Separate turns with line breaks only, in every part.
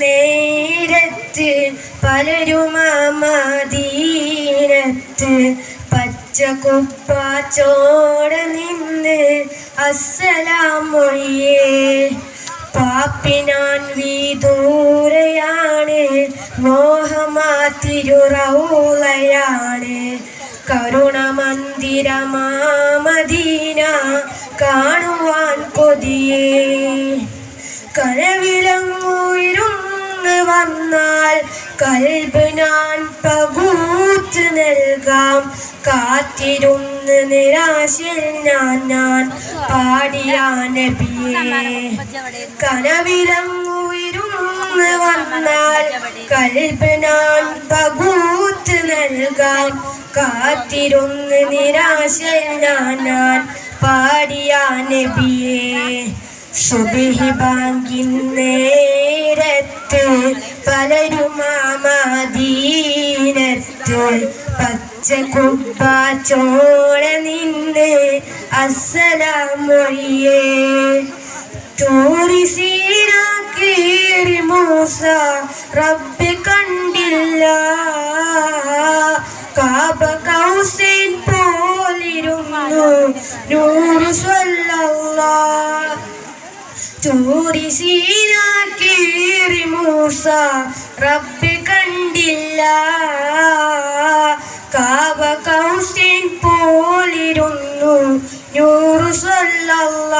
നേരത്ത് പലരും പച്ച കുപ്പാച്ചോടെ നിന്ന് അസലാമൊഴിയേ മൊഴിയേ പാപ്പിനാൻ വീദൂരയാണ് മോഹമാതിരുറൗളയാണ് കരുണ മന്ദിരമാമദീന കാണുവാൻ കൊതിയേ. കരവിലങ്ങുയരുന്ന് വന്നാൽ കൽബ് ഞാൻ പകൂത്ത് നൽകാം. കാത്തിരുന്ന് നിരാശയിൽ ഞാൻ ഞാൻ പാടിയ നബിയേ കനവിലങ്ങുയരുന്ന് വന്നാൽ കൽബ് ഞാൻ പകൂത്ത് നൽകാം. കാത്തിരുന്ന് നിരാശയിൽ ഞാൻ ഞാൻ പാടിയ നബിയേ സുബിഹി ബാങ്കിൻ നേരത്ത് പലരുമാമാദീനത്ത് പച്ച പച്ച ചോള നിന്ന് അസ്സലാം മൊഴിയേ തൂറിസീന കീറി മൂസ റബ്ബ് കണ്ടില്ല. കാബ കൗസൈൻ പോലിരുന്നു തൂരി സീന കീറി മൂസ. റബ്ബ് കണ്ടില്ല. കാവ കൗസിൻ പോലിരുന്നു നൂറ് സ്വല്ലല്ല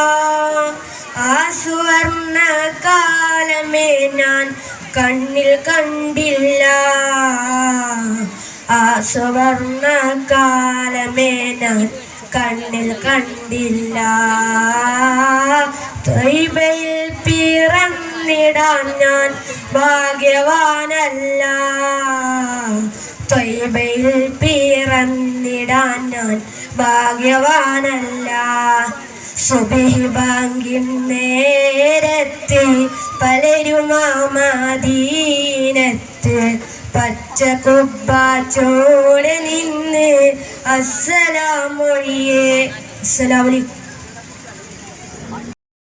ആ സുവർണ കാലമേ ഞാൻ കണ്ണിൽ കണ്ടില്ല. ആ കാലമേ ഞാൻ കണ്ണിൽ കണ്ടില്ല. ത്വയ്ബയിൽ പിറന്നിടാൻ ഞാൻ ഭാഗ്യവാനല്ല. ത്വയ്ബയിൽ പിറന്നിടാൻ ഞാൻ ഭാഗ്യവാനല്ല. സുബഹി ബാങ്കിൻ നേരത്തെ പലരും ആമദീനത്ത് പച്ച കുബ്ബാച്ചോടെ നിന്ന് അസ്സലാമൊഴിയേ. അസ്സലാമലൈക്കും